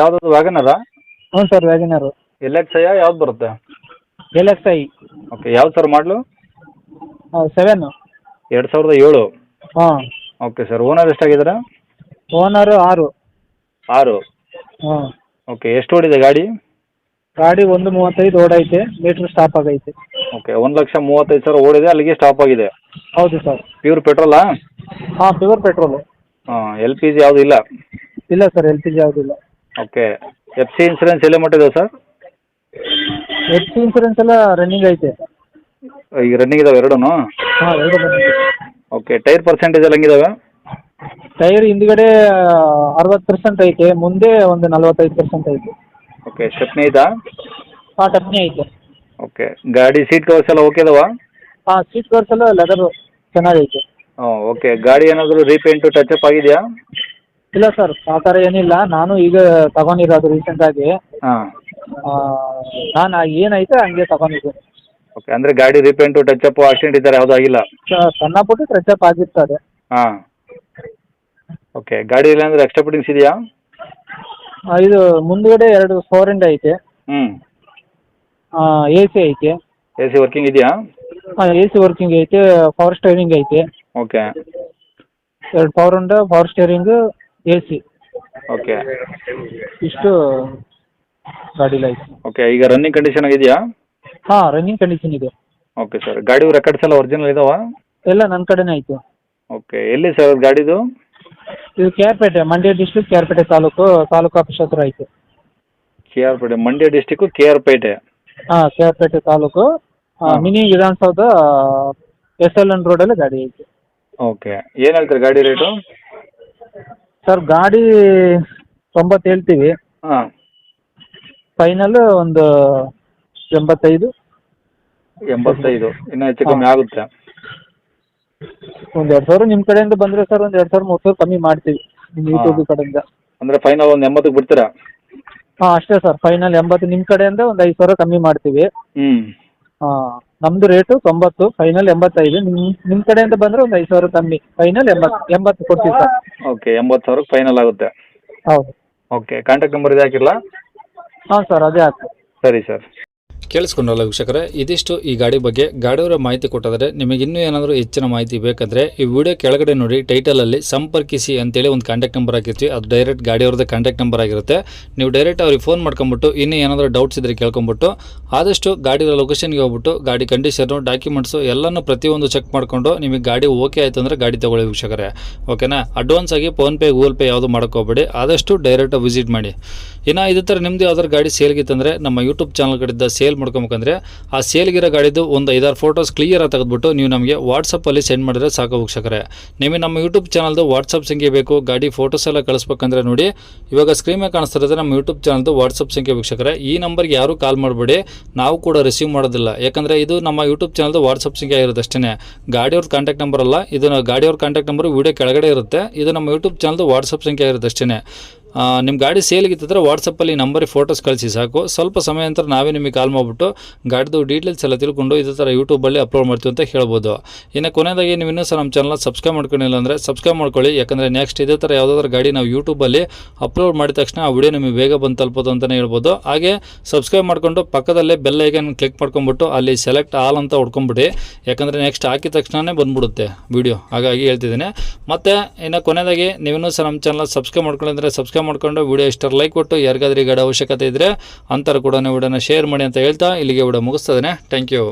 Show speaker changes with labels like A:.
A: ಯಾವ್ದು ವ್ಯಾಗನರಾ
B: ಹ್ಞೂ sir WagonR
A: L X I ಯಾವ್ದು ಬರುತ್ತೆ?
B: ಎಲ್ ಎಕ್ಸ್ ಐ
A: ಓಕೆ ಯಾವ್ದು ಸರ್ ಮಾಡಲು
B: ಸೆವೆನ್
A: ಎರಡು ಸಾವಿರದ ಏಳು.
B: ಹಾಂ.
A: ಓಕೆ ಸರ್ ಓನರ್ ಎಷ್ಟಾಗಿದ್ದಾರೆ?
B: ಓನರು ಆರು.
A: ಆರು.
B: ಹಾಂ.
A: ಓಕೆ ಎಷ್ಟು ಓಡಿದೆ ಗಾಡಿ?
B: ಗಾಡಿ ಒಂದು ಮೂವತ್ತೈದು ಓಡೈತೆ ಮೀಟ್ರ್ ಸ್ಟಾಪ್ ಆಗೈತೆ.
A: ಓಕೆ ಒಂದು ಲಕ್ಷ ಮೂವತ್ತೈದು ಸಾವಿರ ಓಡಿದೆ ಅಲ್ಲಿಗೆ ಸ್ಟಾಪ್ ಆಗಿದೆ.
B: ಹೌದು ಸರ್.
A: ಪ್ಯೂರ್ ಪೆಟ್ರೋಲಾ
B: ಹಾಂ ಪ್ಯೂರ್ ಪೆಟ್ರೋಲು
A: ಹಾಂ ಎಲ್ ಪಿ ಜಿ ಯಾವುದು ಇಲ್ಲ?
B: ಇಲ್ಲ ಸರ್ ಎಲ್ ಪಿ ಜಿ ಯಾವುದಿಲ್ಲ
A: ಓಕೆ ಎಫ್ ಸಿ ಇನ್ಸೂರೆನ್ಸ್ ಎಲ್ಲ ಮಟ್ಟಿದೆ ಸರ್
B: ಎಫ್ ಸಿ ಇನ್ಸೂರೆನ್ಸ್ ಎಲ್ಲ ರನ್ನಿಂಗ್ ಐತೆ.
A: ಈಗ ರನ್ನಿಂಗ್ ಇದಾವೆ ಎರಡೂ
B: ಹಾಂ ಎರಡು ಬಂದಿದೆ
A: ಓಕೆ ಟೈರ್ ಪರ್ಸೆಂಟೇಜ್ ಎಲ್ಲ ಹೆಂಗಿದಾವೆ?
B: ಟೈರ್ ಹಿಂದ್ಗಡೆ ಅರವತ್ತು ಪರ್ಸೆಂಟ್ ಐತೆ ಮುಂದೆ ಒಂದು ನಲ್ವತ್ತೈದು ಪರ್ಸೆಂಟ್ ಐತೆ.
A: ಓಕೆ ಸ್ಟೆಪ್ನಿ ಐತಾ?
B: ಹಾಂ ಟಪ್ನಿ ಐತೆ.
A: ಓಕೆ ಗಾಡಿ ಸೀಟ್ ಕವರ್ಸ್ ಎಲ್ಲ ಓಕೆ ಇದಾವ?
B: ಹಾಂ ಸೀಟ್ ಕವರ್ಸ್ ಎಲ್ಲ ಲೆದರು ಚೆನ್ನಾಗೈತೆ.
A: ಹಾಂ ಓಕೆ ಗಾಡಿ ಏನಾದರೂ ರೀಪೇಂಟು ಅಪ್ ಆಗಿದೆಯಾ?
B: ಇಲ್ಲ ಸರ್ ಆ ಥರ ಏನಿಲ್ಲ. ನಾನು ಈಗ ತಗೊಂಡಿರೋದು ರೀಸೆಂಟಾಗಿ
A: ಹಾಂ.
B: ನಾನು ಏನೈತೆ ಹಂಗೆ ತಗೊಂಡಿದ್ದೆ.
A: ಓಕೆ ಅಂದ್ರೆ ಗಾಡಿ ರಿಪೇಂಟು ಟಚ್ ಆಕ್ಸಿಡೆಂಟ್ ಇದ್ದಾರೆ ಥರ ಯಾವುದೂ ಆಗಿಲ್ಲ?
B: ಸ- ಸಣ್ಣ ಪುಟ್ಟ ಟಚಪ್ ಆಗಿರ್ತದೆ.
A: ಹಾ. ಓಕೆ ಗಾಡಿ ಇಲ್ಲ ಅಂದ್ರೆ ಎಕ್ಸ್ಟ್ರಾ ಫಿಟ್ಟಿಂಗ್ಸ್ ಇದೆಯಾ
B: ಆ, ಇದು ಮುಂದ್ಗಡೆ ಎರಡು ಫೋರ್ ಇಂಡ್ ಐತೆ.
A: ಹ್ಞೂ
B: ಎ ಸಿ ಐತೆ.
A: ಎ ಸಿ ವರ್ಕಿಂಗ್ ಇದೆಯಾ?
B: ಎ ಸಿ ವರ್ಕಿಂಗ್ ಐತೆ ಪವರ್ ಸ್ಟೇರಿಂಗ್ ಐತೆ.
A: ಓಕೆ
B: ಎರಡು ಪವರ್ ಉಂಡ power steering A C.
A: Okay.
B: ಇಷ್ಟು ಗಾಡಿ ಲೈಫ್
A: ಓಕೆ ಈಗ ರನ್ನಿಂಗ್ ಕಂಡೀಷನ್ ಆಗಿದೆಯಾ?
B: ಹಾ ರನ್ನಿಂಗ್ ಕಂಡೀಷನ್ ಇದೆ.
A: ಓಕೆ ಸರ್ ಗಾಡಿ ರೆಕಾರ್ಡ್ಸ್ ಎಲ್ಲ ಒರಿಜಿನಲ್ ಇದಾವಾ?
B: ಎಲ್ಲ ನನ್ನ ಕಡೆನೇ ಐತೆ.
A: ಓಕೆ ಎಲ್ಲಿ ಸರ್ ಗಾಡಿದು?
B: ಇದು K R Pete Mandya district K R Pete taluk taluk office ಹತ್ರ ಐತೆ.
A: K R Pete Mandya district K R Pete
B: ಹಾಂ ಕೆ ಆರ್ ಪೇಟೆ ತಾಲೂಕು ಆ. Mini Vidhana Soudha S L N ರೋಡಲ್ಲಿ ಗಾಡಿ ಐತೆ.
A: ಓಕೆ ಏನು ಹೇಳ್ತೀರಿ ಗಾಡಿ ರೇಟು
B: ಸರ್ ಗಾಡಿ ತೊಂಬತ್ತು ಹೇಳ್ತೀವಿ.
A: ಹಾಂ.
B: ಫೈನಲ್ ಒಂದು ಎಂಬತ್ತೈದು.
A: ಎಂಬತ್ತೈದು. ಇನ್ನೂ ಹೆಚ್ಚು ಕಮ್ಮಿ ಆಗುತ್ತೆ.
B: ಒಂದು ಎರಡು ಸಾವಿರ ನಿಮ್ಮ ಕಡೆಯಿಂದ ಬಂದ್ರೆ ಸರ್ ಒಂದು ಎರಡು ಸಾವಿರ ಮೂರು ಸಾವಿರ ಕಮ್ಮಿ ಮಾಡ್ತೀವಿ. ನಿಮ್ಮ
A: ಹಾ.
B: ಯೂಟ್ಯೂಬ್ ಕಡೆಯಿಂದ.
A: ಅಂದ್ರೆ ಫೈನಲ್ ಒಂದು ಎಂಬತ್ತಕ್ಕೆ ಬಿಡ್ತೀರಾ?
B: ಹಾ ಅಷ್ಟೇ ಸರ್. ಫೈನಲ್ ಎಂಬತ್ತು ನಿಮ್ಮ ಕಡೆಯಿಂದ ಒಂದು ಐದು ಸಾವಿರ ಕಮ್ಮಿ ಮಾಡ್ತೀವಿ.
A: ಹ್ಮ್.
B: ಹಾಂ. ನಮ್ಮದು ರೇಟು ತೊಂಬತ್ತು ಫೈನಲ್ ಎಂಬತ್ತೈದು. ನಿಮ್ಮ ನಿಮ್ಮ ಕಡೆಯಿಂದ ಬಂದ್ರೆ ಒಂದು ಐದು ಸಾವಿರ ಕಮ್ಮಿ. ಫೈನಲ್ ಎಂಬತ್ತು ಎಂಬತ್ತು ಕೊಡ್ತೀವಿ ಸರ್.
A: ಓಕೆ ಎಂಬತ್ತು ಸಾವಿರಕ್ಕೆ ಫೈನಲ್ ಆಗುತ್ತೆ.
B: ಹೌದು.
A: ಓಕೆ ಕಾಂಟ್ಯಾಕ್ಟ್ ನಂಬರ್ ಇದೆ ಹಾಕಿರಲಾ?
B: ಹಾಂ ಸರ್ ಅದೇ ಹಾಕಿ
A: ಸರಿ ಸರ್.
C: ಕೇಳಿಸ್ಕೊಂಡ್ರಲ್ಲ ವೀಕ್ಷಕರೇ, ಇದಿಷ್ಟು ಈ ಗಾಡಿ ಬಗ್ಗೆ. ಗಾಡಿಯವರ ಮಾಹಿತಿ ಕೊಟ್ಟಾದರೆ ನಿಮಗೆ ಇನ್ನೂ ಏನಾದರೂ ಹೆಚ್ಚಿನ ಮಾಹಿತಿ ಬೇಕಂದರೆ ಈ ವಿಡಿಯೋ ಕೆಳಗಡೆ ನೋಡಿ ಟೈಟಲಲ್ಲಿ ಸಂಪರ್ಕಿಸಿ ಅಂತೇಳಿ ಒಂದು ಕಾಂಟ್ಯಾಕ್ಟ್ ನಂಬರ್ ಹಾಕಿರ್ತೀವಿ. ಅದು ಡೈರೆಕ್ಟ್ ಗಾಡಿಯವ್ರದ್ದು ಕಾಂಟ್ಯಾಕ್ಟ್ ನಂಬರ್ ಆಗಿರುತ್ತೆ. ನೀವು ಡೈರೆಕ್ಟ್ ಅವ್ರಿಗೆ ಫೋನ್ ಮಾಡ್ಕೊಂಬಿಟ್ಟು, ಇನ್ನೂ ಏನಾದರೂ ಡೌಟ್ಸ್ ಇದ್ರೆ ಕೇಳ್ಕೊಂಬಿಟ್ಟು, ಆದಷ್ಟು ಗಾಡಿ ಲೊಕೇಶನ್ಗೆ ಹೋಗ್ಬಿಟ್ಟು, ಗಾಡಿ ಕಂಡೀಷನು ಡಾಕ್ಯುಮೆಂಟ್ಸು ಎಲ್ಲನೂ ಪ್ರತಿಯೊಂದು ಚೆಕ್ ಮಾಡಿಕೊಂಡು ನಿಮಗೆ ಗಾಡಿ ಓಕೆ ಆಯಿತು ಅಂದರೆ ಗಾಡಿ ತೊಗೊಳ್ಳಿ ವೀಕ್ಷಕರೇ. ಓಕೆನಾ ಅಡ್ವಾನ್ಸ್ ಆಗಿ ಫೋನ್ಪೇ ಗೂಗಲ್ ಪೇ ಯಾವುದು ಮಾಡ್ಕೋಬೇಡಿ. ಆದಷ್ಟು ಡೈರೆಕ್ಟ್ ವಿಸಿಟ್ ಮಾಡಿ. ಇನ್ನು ಇದೇ ಥರ ನಿಮ್ಮದು ಯಾವ್ದಾದ್ರು ಗಾಡಿ ಸೇಲ್ಗಿತ್ತಂದರೆ ನಮ್ಮ ಯೂಟ್ಯೂಬ್ ಚಾನಲ್ ಕಡೆಯಿಂದ ಸೇಲ್ ಮಾಡ್ಕೊಬೇಕಂದ್ರೆ ಆ ಸೇಲ್ಗಿರೋ ಗಾಡಿದು ಒಂದು ಐದಾರು ಫೋಟೋಸ್ ಕ್ಲಿಯರಾಗಿ ತೆಗೆದುಬಿಟ್ಟು ನೀವು ನಮಗೆ ವಾಟ್ಸಪ್ಪಲ್ಲಿ ಸೆಂಡ್ ಮಾಡಿದ್ರೆ ಸಾಕು ವೀಕ್ಷಕರೇ. ನಿಮಗೆ ನಮ್ಮ ಯೂಟ್ಯೂಬ್ ಚಾನಲ್ದು ವಾಟ್ಸಪ್ ಸಂಖ್ಯೆ ಬೇಕು, ಗಾಡಿ ಫೋಟೋಸ್ ಎಲ್ಲ ಕಳಿಸ್ಬೇಕಂದ್ರೆ ನೋಡಿ. ಇವಾಗ ಸ್ಕ್ರೀನ್ ಮೇಲೆ ಕಾಣಿಸ್ತಾ ಇರೋದು ನಮ್ಮ ಯೂಟ್ಯೂಬ್ ಚಾನಲ್ದು ವಾಟ್ಸಪ್ ಸಂಖ್ಯೆ ವೀಕ್ಷಕರೇ. ಈ ನಂಬರ್ಗೆ ಯಾರೂ ಕಾಲ್ ಮಾಡಬೇಡಿ. ನಾವು ಕೂಡ ರಿಸೀವ್ ಮಾಡೋದಿಲ್ಲ. ಯಾಕಂದರೆ ಇದು ನಮ್ಮ ಯೂಟ್ಯೂಬ್ ಚಾನಲ್ದು ವಾಟ್ಸಪ್ ಸಂಖ್ಯೆ ಇರುತ್ತೆ ಅಷ್ಟೇ ಗಾಡಿಯವ್ರ ಕಾಂಟ್ಯಾಕ್ಟ್ ನಂಬರ್ ಅಲ್ಲ. ಇದು ಗಾಡಿಯವ್ರ ಕಾಂಟ್ಯಾಕ್ಟ್ ನಂಬರ್ ವೀಡಿಯೋ ಕೆಳಗಡೆ ಇರುತ್ತೆ. ಇದು ನಮ್ಮ ಯೂಟ್ಯೂಬ್ ಚಾನಲ್ದು ವಾಟ್ಸಪ್ ಸಂಖ್ಯೆ ಇರುತ್ತೆ ನಿಮ್ಮ ಗಾಡಿ ಸೇಲ್ಗಿತ್ತಿದ್ರೆ ವಾಟ್ಸಪ್ಪಲ್ಲಿ ಈ ನಂಬರಿಗೆ ಫೋಟೋಸ್ ಕಳಿಸಿ, ಸಾಕು. ಸ್ವಲ್ಪ ಸಮಯ ನಂತರ ನಾವೇ ನಿಮಗೆ ಕಾಲ್ ಮಾಡಿಬಿಟ್ಟು ಗಾಡಿದು ಡೀಟೇಲ್ಸ್ ಎಲ್ಲ ತಿಳ್ಕೊಂಡು ಇದೇ ಥರ ಯೂಟ್ಯೂಬಲ್ಲಿ ಅಪ್ಲೋಡ್ ಮಾಡ್ತೀವಿ ಅಂತ ಹೇಳ್ಬೋದು. ಇನ್ನು ಕೊನೆಯದಾಗಿ ನೀವು ಇನ್ನೂ ಸಹ ನಮ್ಮ ಚಾನಲ್ನ ಸಬ್ಸ್ಕ್ರೈಬ್ ಮಾಡ್ಕೊಂಡಿಲ್ಲ ಅಂದರೆ ಸಬ್ಸ್ಕ್ರೈಬ್ ಮಾಡ್ಕೊಳ್ಳಿ. ಯಾಕಂದರೆ ನೆಕ್ಸ್ಟ್ ಇದೇ ಥರ ಯಾವುದಾದ್ರೂ ಗಾಡಿ ನಾವು ಯೂಟ್ಯೂಬಲ್ಲಿ ಅಪ್ಲೋಡ್ ಮಾಡಿದ ತಕ್ಷಣ ಆ ವಿಡಿಯೋ ನಿಮಗೆ ಬೇಗ ಬಂದು ತಲುಪೋದು ಅಂತಲೇ ಹೇಳ್ಬೋದು. ಹಾಗೆ ಸಬ್ಸ್ಕ್ರೈಬ್ ಮಾಡಿಕೊಂಡು ಪಕ್ಕದಲ್ಲೇ ಬೆಲ್ ಐಕನ್ ಕ್ಲಿಕ್ ಮಾಡ್ಕೊಂಬಿಟ್ಟು ಅಲ್ಲಿ ಸೆಲೆಕ್ಟ್ ಆಲ್ ಅಂತ ಹೊಡ್ಕೊಂಬಿಡಿ ಯಾಕಂದರೆ ನೆಕ್ಸ್ಟ್ ಹಾಕಿದ ತಕ್ಷಣವೇ ಬಂದ್ಬಿಡುತ್ತೆ ವಿಡಿಯೋ ಹಾಗಾಗಿ ಹೇಳ್ತಿದ್ದೀನಿ. ಮತ್ತು ಇನ್ನು ಕೊನೆಯದಾಗಿ ನೀವು ಸಹ ನಮ್ಮ ಚಾನಲ್ ಸಬ್ಸ್ಕ್ರೈಬ್ ಮಾಡ್ಕೊಂಡಿದ್ರೆ ಸಬ್ಸ್ಕ್ರೈಬ್ ಮಾಡ್ಕೊಂಡು ವಿಡಿಯೋ ಇಷ್ಟರ ಲೈಕ್ ಕೊಟ್ಟು ಯಾರಿಗಾದ್ರೂ ಈ ಗಾಡಿ ಅವಶ್ಯಕತೆ ಇದ್ದರೆ ಅಂತರ ಕೂಡ ವಿಡಿಯೋನ ಶೇರ್ ಮಾಡಿ ಅಂತ ಹೇಳ್ತಾ ಇಲ್ಲಿಗೆ ವಿಡಿಯೋ ಮುಗಿಸ್ತದೆ ಥ್ಯಾಂಕ್ ಯು